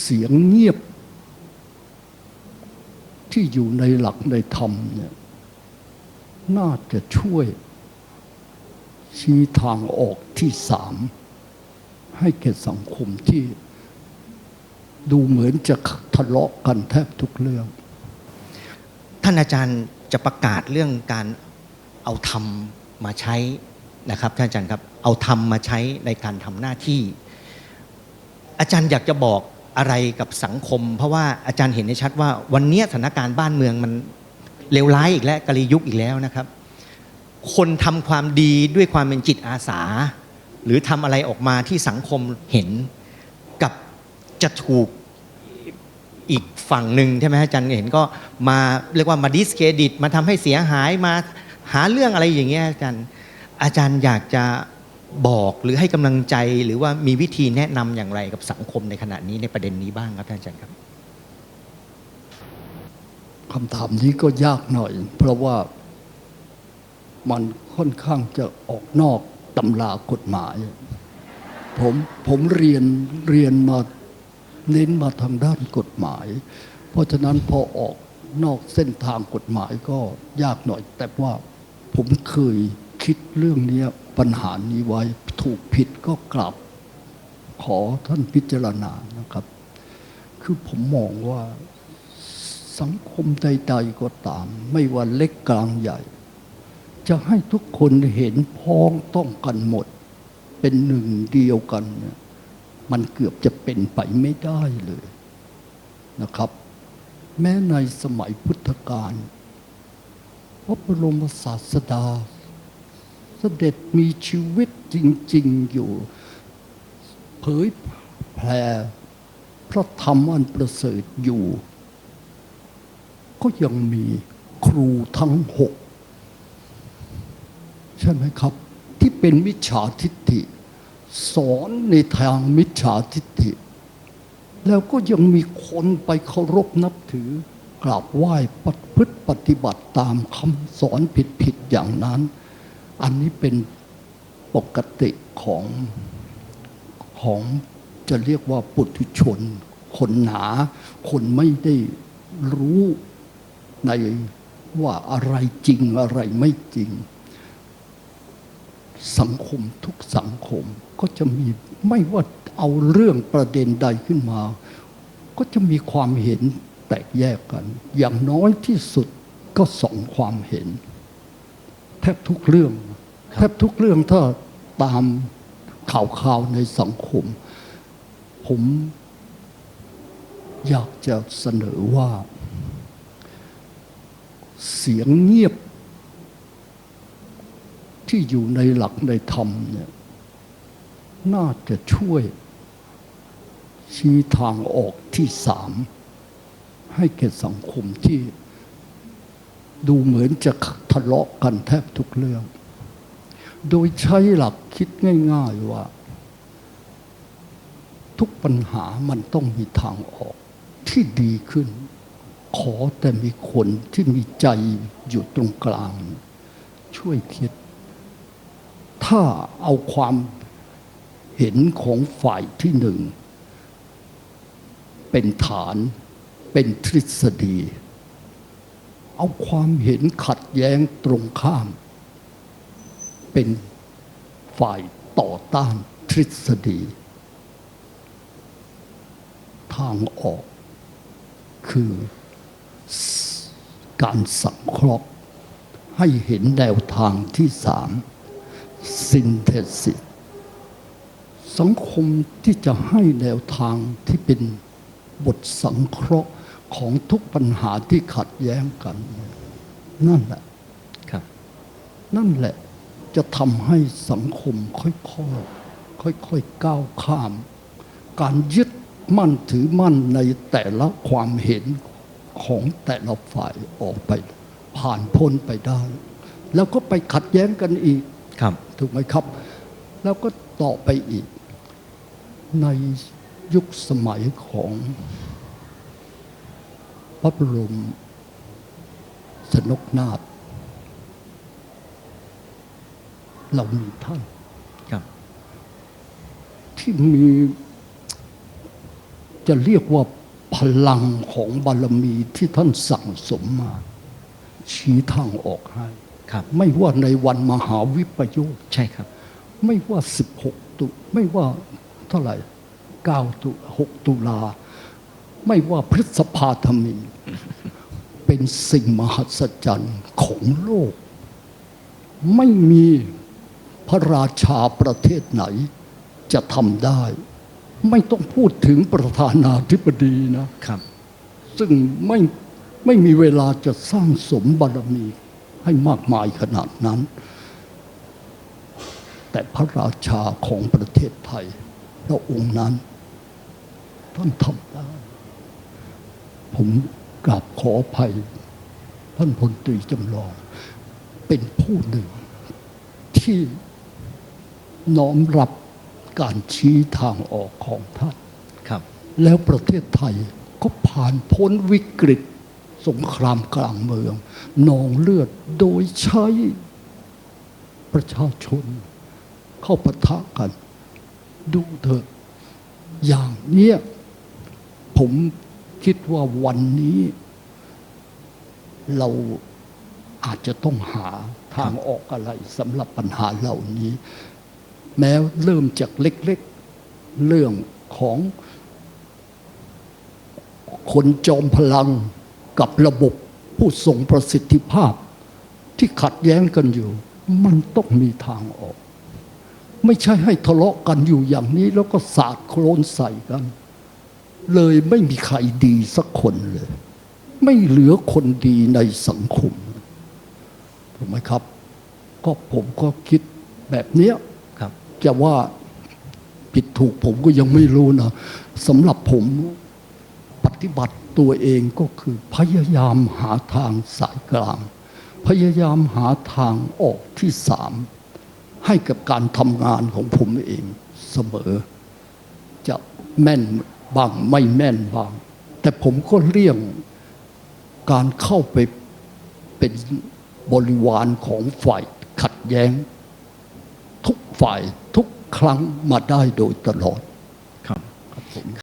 เสียงเงียบ ที่อยู่ในหลักในธรรมเนี่ยน่าจะช่วย ชี้ทางออกที่สาม ให้แก่สังคมที่ดูเหมือนจะทะเลาะกันแทบทุกเรื่อง ท่านอาจารย์จะประกาศเรื่องการเอาธรรมมาใช้นะครับท่านอาจารย์ครับ เอาธรรมมาใช้ในการทำหน้าที่ อาจารย์อยากจะบอก อะไรกับสังคม เพราะว่าอาจารย์เห็นได้ชัดว่า วันนี้สถานการณ์บ้านเมืองมันเลวร้ายอีกแล้วกะลียุคอีกแล้วนะครับ คนทำความดีด้วยความเป็นจิตอาสา หรือทำอะไรออกมาที่สังคมเห็นกับจะถูกอีกฝั่งหนึ่งใช่ไหมอาจารย์เห็นก็มาเรียกว่ามาดิสเครดิต มาทำให้เสียหายมาหาเรื่องอะไรอย่างเงี้ยอาจารย์อาจารย์อยากจะ บอกหรือให้กำลังใจหรือว่ามีวิธีแนะนำอย่างไรกับสังคมในขณะนี้ในประเด็นนี้บ้างครับท่านอาจารย์ครับคำถามนี้ก็ยากหน่อย เพราะว่ามันค่อนข้างจะออกนอกตำรากฎหมาย ผมผมเรียนเรียนมาเน้นมาทางด้านกฎหมาย เพราะฉะนั้นพอออกนอกเส้นทางกฎหมายก็ยากหน่อย แต่ว่าผมเคยคิดเรื่องนี้ ปัญหานี้ไว้ถูกผิดก็กลับขอท่านพิจารณานะครับ คือผมมองว่าสังคมใดๆก็ตาม ไม่ว่าเล็กกลางใหญ่ จะให้ทุกคนเห็นพ้องต้องกันหมด เป็นหนึ่งเดียวกันเนี่ยมันเกือบจะเป็นไปไม่ได้เลยนะครับ แม้ในสมัยพุทธกาลพระบรมศาสดา สด็จมีชีวิตจริง ๆ อยู่ เผยแผ่พระธรรมอันประเสริฐอยู่ ก็ยังมีครูทั้งหกใช่ไหมครับ ที่เป็นมิจฉาทิฏฐิ สอนในทางมิจฉาทิฏฐิ แล้วก็ยังมีคนไปเคารพนับถือกราบไหว้ปฏิพฤติปฏิบัติตามคำสอนผิดๆอย่างนั้น อันนี้เป็นปกติของของจะเรียกว่าปุถุชน คนหนา คนไม่ได้รู้ในว่าอะไรจริงอะไรไม่จริง สังคมทุกสังคมก็จะมีไม่ว่าเอาเรื่องประเด็นใดขึ้นมา ก็จะมีความเห็นแตกแยกกัน อย่างน้อยที่สุดก็สองความเห็น แทบทุกเรื่อง แทบทุกเรื่องถ้าตามข่าวข่าวในสังคม ผมอยากจะเสนอว่า เสียงเงียบ ที่อยู่ในหลักในธรรมเนี่ยน่าจะช่วยชี้ทางออกที่สาม ให้แก่สังคมที่ดูเหมือนจะทะเลาะกันแทบทุกเรื่อง โดยใช้หลักคิดง่ายๆว่า ทุกปัญหามันต้องมีทางออกที่ดีขึ้น ขอแต่มีคนที่มีใจอยู่ตรงกลาง ช่วยคิด ถ้าเอาความเห็นของฝ่ายที่หนึ่ง เป็นฐานเป็นทฤษฎี เอาความเห็นขัดแย้งตรงข้าม เป็นฝ่ายต่อต้านทฤษฎี ทางออก คือการสังเคราะห์ให้เห็นแนวทางที่สามซินเทสิสสังคมที่จะให้แนวทางที่เป็นบทสังเคราะห์ของทุกปัญหาที่ขัดแย้งกัน นั่นแหละครับนั่นแหละ จะทำให้สังคมค่อยๆค่อยๆก้าวข้าม การยึดมั่นถือมั่นในแต่ละความเห็นของแต่ละฝ่ายออกไป ผ่านพ้นไปได้ แล้วก็ไปขัดแย้งกันอีกครับถูกไหมครับ แล้วก็ต่อไปอีก ในยุคสมัยของพระบรมสนกนาถ เรามีท่านครับที่มีจะเรียกว่าพลังของบารมีที่ท่านสั่งสมมา ชี้ทางออกให้ครับไม่ว่าในวันมหาวิปโยคใช่ครับ ไม่ว่า 16 ตุไม่ว่าเท่าไหร่9ตุ6ตุลา ไม่ว่าพฤษภาธมิน เป็นสิ่งมหัศจรรย์ของโลก ไม่มีพ ระราชาประเทศไหน จะทำได้ ไม่ต้องพูดถึงประธานาธิบดีนะครับ ซึ่งไม่ไม่มีเวลาจะสร้างสมบารมีให้มากมายขนาดนั้น แต่พระราชาของประเทศไทยพระองค์นั้นท่านทำได้ ผมกราบขออภัย ท่านพลตรีจำลอง เป็นผู้หนึ่งที่ น้อมรับการชี้ทางออกของท่านครับ แล้วประเทศไทยก็ผ่านพ้นวิกฤตสงครามกลางเมืองนองเลือดโดยใช้ประชาชน เข้าปะทะกัน ดูเถอะอย่างเนี้ยผมคิดว่าวันนี้ เราอาจจะต้องหาทางออกอะไรสำหรับปัญหาเหล่านี้ แม้เริ่มจากเล็กๆ เรื่องของคนจอมพลังกับระบบผู้ทรงประสิทธิภาพ ที่ขัดแย้งกันอยู่ มันต้องมีทางออก ไม่ใช่ให้ทะเลาะกันอยู่อย่างนี้ แล้วก็สาดโคลนใส่กัน เลยไม่มีใครดีสักคนเลย ไม่เหลือคนดีในสังคมถูกไหมครับ ก็ผมก็คิดแบบเนี้ย จะว่าผิดถูกผมก็ยังไม่รู้นะสำหรับผมปฏิบัติตัวเองก็คือพยายามหาทางสายกลาง พยายามหาทางออกที่สามให้กับการทำงานของผมเองเสมอ จะแม่นบางไม่แม่นบาง แต่ผมก็เลี่ยงการเข้าไปเป็นบริวารของฝ่ายขัดแย้ง ฝ่ายทุกครั้งมาได้โดยตลอดครับครับผม